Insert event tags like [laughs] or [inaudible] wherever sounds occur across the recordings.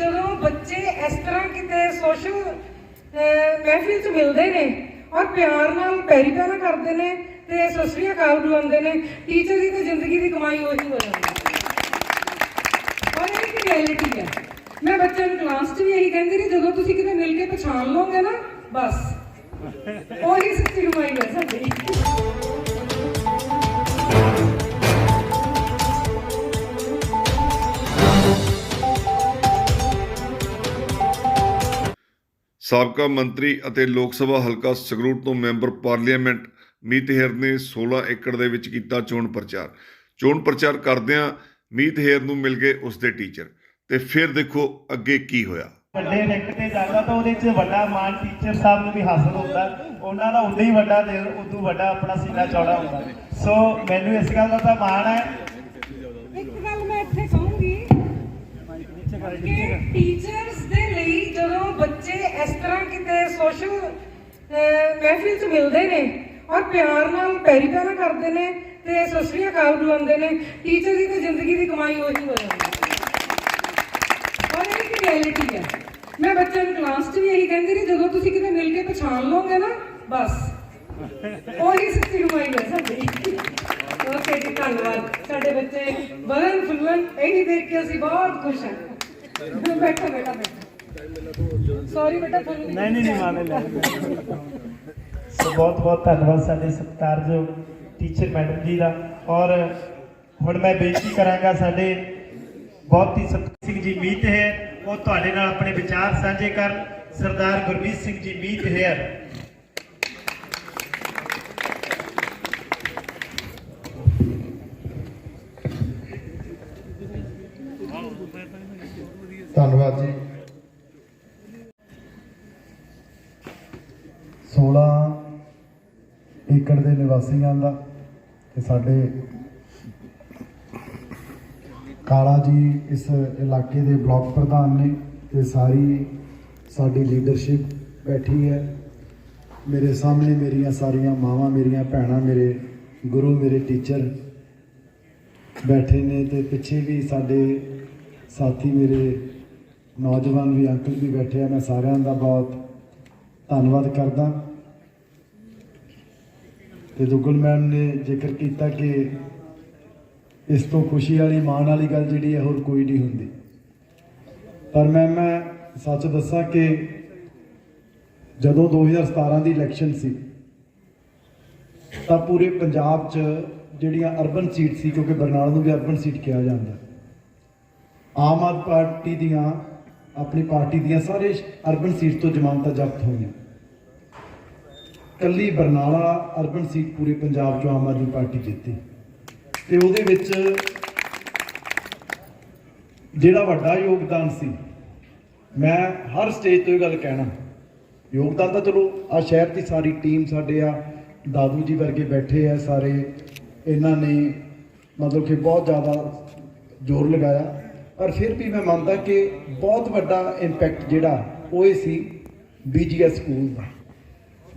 ਜਦੋਂ ਬੱਚੇ ਇਸ ਤਰ੍ਹਾਂ ਕਿਤੇ ਸੋਸ਼ਲ ਮਹਿਫਿਲ 'ਚ ਮਿਲਦੇ ਨੇ ਔਰ ਪਿਆਰ ਨਾਲ ਪੈਰੀ ਪੈਣਾ ਕਰਦੇ ਨੇ ਤੇ ਸਤਿ ਸ੍ਰੀ ਅਕਾਲ ਬੁਲਾਉਂਦੇ ਨੇ ਟੀਚਰ ਦੀ ਤਾਂ ਜ਼ਿੰਦਗੀ ਦੀ ਕਮਾਈ ਉਹੀ ਹੋ ਜਾਂਦੀ ਹੈ। ਔਰ ਇਹ ਰਿਐਲਿਟੀ ਹੈ। ਮੈਂ ਬੱਚਿਆਂ ਨੂੰ ਕਲਾਸ 'ਚ ਵੀ ਇਹੀ ਕਹਿੰਦੀ ਰਹੀ, ਜਦੋਂ ਤੁਸੀਂ ਕਿਤੇ ਮਿਲ ਕੇ ਪਛਾਣ ਲਓਗੇ ਨਾ, ਬਸ। ਉਹੀ ਸੱਚੀ ਕਮਾਈ ਹੈ ਸਾਡੀ। ਸਾਬਕਾ ਮੰਤਰੀ ਅਤੇ ਲੋਕ ਸਭਾ ਹਲਕਾ ਸੰਗਰੂਰ ਤੋਂ ਮੈਂਬਰ ਪਾਰਲੀਮੈਂਟ ਮੀਤ ਹੇਰ ਨੇ 16 ਏਕੜ ਦੇ ਵਿੱਚ ਕੀਤਾ ਚੋਣ ਪ੍ਰਚਾਰ। ਚੋਣ ਪ੍ਰਚਾਰ ਕਰਦਿਆਂ ਮੀਤ ਹੇਰ ਨੂੰ ਮਿਲ ਗਏ ਉਸ ਦੇ ਟੀਚਰ। ਤੇ ਫਿਰ ਦੇਖੋ ਅੱਗੇ ਕੀ ਹੋਇਆ। ਵੱਡੇ ਰੈਂਕ ਤੇ ਜਾਂਦਾ ਤਾਂ ਉਹਦੇ 'ਚ ਵੱਡਾ ਮਾਣ ਟੀਚਰ ਸਾਹਿਬ ਨੂੰ ਵੀ ਹਾਸਲ ਹੁੰਦਾ। ਉਹਨਾਂ ਦਾ ਉਦੋਂ ਹੀ ਵੱਡਾ ਦਿਲ, ਉਦੋਂ ਵੱਡਾ ਆਪਣਾ ਸੀਨਾ ਚੌੜਾ ਹੁੰਦਾ। ਸੋ ਮੈਨੂੰ ਇਸ ਗੱਲ ਦਾ ਤਾਂ ਮਾਣ ਹੈ ਇੱਕ ਗੱਲ ਮੈਂ ਇੱਥੇ ਕਹੂੰਗੀ ਕਿ ਟੀਚਰਸ ਦੇ ਲਈ ਜਦੋਂ ਬੱਚੇ ਇਸ ਤਰ੍ਹਾਂ ਕਿਤੇ ਸੋਸ਼ਲ ਮਹਿਫਿਲ 'ਚ ਮਿਲਦੇ ਨੇ ਔਰ ਪਿਆਰ ਨਾਲ ਪੈਰੀ ਪੈਣਾ ਕਰਦੇ ਨੇ ਤੇ ਸਤਿ ਅਕਾਲ ਬੁਲਾਉਂਦੇ ਨੇ ਟੀਚਰ ਦੀ ਤਾਂ ਜ਼ਿੰਦਗੀ ਦੀ ਕਮਾਈ ਉਹੀ ਹੋ ਜਾਂਦੀ ਹੈ। ਔਰ ਇਹ ਇੱਕ ਰਿਐਲਿਟੀ ਹੈ। ਮੈਂ ਬੱਚਿਆਂ ਨੂੰ ਕਲਾਸ 'ਚ ਵੀ ਇਹੀ ਕਹਿੰਦੀ ਰਹੀ, ਜਦੋਂ ਤੁਸੀਂ ਕਿਤੇ ਮਿਲ ਕੇ ਪਛਾਣ ਲਓਗੇ ਨਾ, ਬਸ। ਉਹੀ ਸੱਚੀ ਕਮਾਈ ਹੈ ਸਾਡੀ। ਓਕੇ ਜੀ ਧੰਨਵਾਦ। ਸਾਡੇ ਬੱਚੇ ਬਲਨ ਫੁੱਲਨ ਇਹੀ ਦੇਖ ਕੇ ਅਸੀਂ ਬਹੁਤ ਖੁਸ਼ ਹਾਂ। ਬੈਠੋ ਬੇਟਾ, ਬੈਠੋ। ਸੌਰੀ ਬੇਟਾ ਫੁੱਲ ਨਹੀਂ ਨਹੀਂ ਨਹੀਂ ਮਾਨੇ ਲੈ ਸੋ ਬਹੁਤ ਬਹੁਤ ਧੰਨਵਾਦ ਸਾਡੇ ਸਤਿਕਾਰਯੋਗ ਟੀਚਰ ਮੈਡਮ ਜੀ ਦਾ। ਔਰ ਹੁਣ ਮੈਂ ਬੇਨਤੀ ਕਰਾਂਗਾ ਸਾਡੇ ਬਹੁਤ ਹੀ ਸਤਿਕਾਰ ਸਿੰਘ ਜੀ ਮੀਤ ਹੈ ਉਹ ਤੁਹਾਡੇ ਨਾਲ ਆਪਣੇ ਵਿਚਾਰ ਸਾਂਝੇ ਕਰਨ। ਸਰਦਾਰ ਗੁਰਮੀਤ ਸਿੰਘ ਜੀ ਮੀਤ ਹੈ ਧੰਨਵਾਦ ਜੀ। 16 ਏਕੜ ਦੇ ਨਿਵਾਸੀਆਂ ਦਾ ਤੇ ਸਾਡੇ ਕਾਲਾ ਜੀ ਇਸ ਇਲਾਕੇ ਦੇ ਬਲਾਕ ਪ੍ਰਧਾਨ ਨੇ ਤੇ ਸਾਰੀ ਸਾਡੀ ਲੀਡਰਸ਼ਿਪ ਬੈਠੀ ਹੈ। ਮੇਰੇ ਸਾਹਮਣੇ ਮੇਰੀਆਂ ਸਾਰੀਆਂ ਮਾਵਾਂ, ਮੇਰੀਆਂ ਭੈਣਾਂ, ਮੇਰੇ ਗੁਰੂ, ਮੇਰੇ ਟੀਚਰ ਬੈਠੇ ਨੇ ਤੇ ਪਿੱਛੇ ਵੀ ਸਾਡੇ ਸਾਥੀ ਮੇਰੇ ਨੌਜਵਾਨ ਵੀ ਅੰਕਲ ਵੀ ਬੈਠੇ ਆ, ਮੈਂ ਸਾਰਿਆਂ ਦਾ ਬਹੁਤ ਧੰਨਵਾਦ ਕਰਦਾ। ਤੇ ਦੁੱਗਲ ਮੈਮ ਨੇ ਜ਼ਿਕਰ ਕੀਤਾ ਕਿ ਇਸ ਤੋਂ ਖੁਸ਼ੀ ਵਾਲੀ, ਮਾਣ ਵਾਲੀ ਗੱਲ ਜਿਹੜੀ ਹੈ, ਹੋਰ ਕੋਈ ਨਹੀਂ ਹੁੰਦੀ। ਪਰ ਮੈਂ ਮੈਂ ਸੱਚ ਦੱਸਾਂ ਕਿ ਜਦੋਂ 2017 ਦੀ ਇਲੈਕਸ਼ਨ ਸੀ, ਤਾਂ ਪੂਰੇ ਪੰਜਾਬ 'ਚ ਜਿਹੜੀਆਂ ਅਰਬਨ ਸੀਟ ਸੀ, ਕਿਉਂਕਿ ਬਰਨਾਲਾ ਨੂੰ ਵੀ ਅਰਬਨ ਸੀਟ ਕਿਹਾ ਜਾਂਦਾ, ਆਮ ਆਦਮੀ ਪਾਰਟੀ ਦੀਆਂ ਆਪਣੀ ਪਾਰਟੀ ਦੀਆਂ ਸਾਰੇ ਅਰਬਨ ਸੀਟ ਤੋਂ ਜ਼ਮਾਨਤਾਂ ਜ਼ਬਤ ਹੋਈਆਂ। ਕੱਲੀ ਬਰਨਾਲਾ ਅਰਬਨ ਸੀਟ ਪੂਰੇ ਪੰਜਾਬ 'ਚੋਂ ਆਮ ਆਦਮੀ ਪਾਰਟੀ ਜਿੱਤੀ। ਤੇ ਉਹਦੇ ਵਿੱਚ ਜਿਹੜਾ ਵੱਡਾ ਯੋਗਦਾਨ ਸੀ, ਮੈਂ ਹਰ ਸਟੇਜ ਤੋਂ ਇਹ ਗੱਲ ਕਹਿਣਾ, ਯੋਗਦਾਨ ਤਾਂ ਚਲੋ ਆ ਸ਼ਹਿਰ ਦੀ ਸਾਰੀ ਟੀਮ ਸਾਡੇ ਆ, ਦਾਦੂ ਜੀ ਵਰਗੇ ਬੈਠੇ ਆ ਸਾਰੇ, ਇਹਨਾਂ ਨੇ ਮਤਲਬ ਕਿ ਬਹੁਤ ਜ਼ਿਆਦਾ ਜ਼ੋਰ ਲਗਾਇਆ। ਪਰ ਫਿਰ ਵੀ ਮੈਂ ਮੰਨਦਾ ਕਿ ਬਹੁਤ ਵੱਡਾ ਇੰਪੈਕਟ ਜਿਹੜਾ ਉਹ ਇਹ ਸੀ ਬੀਜੀਐਸ ਸਕੂਲ ਦਾ।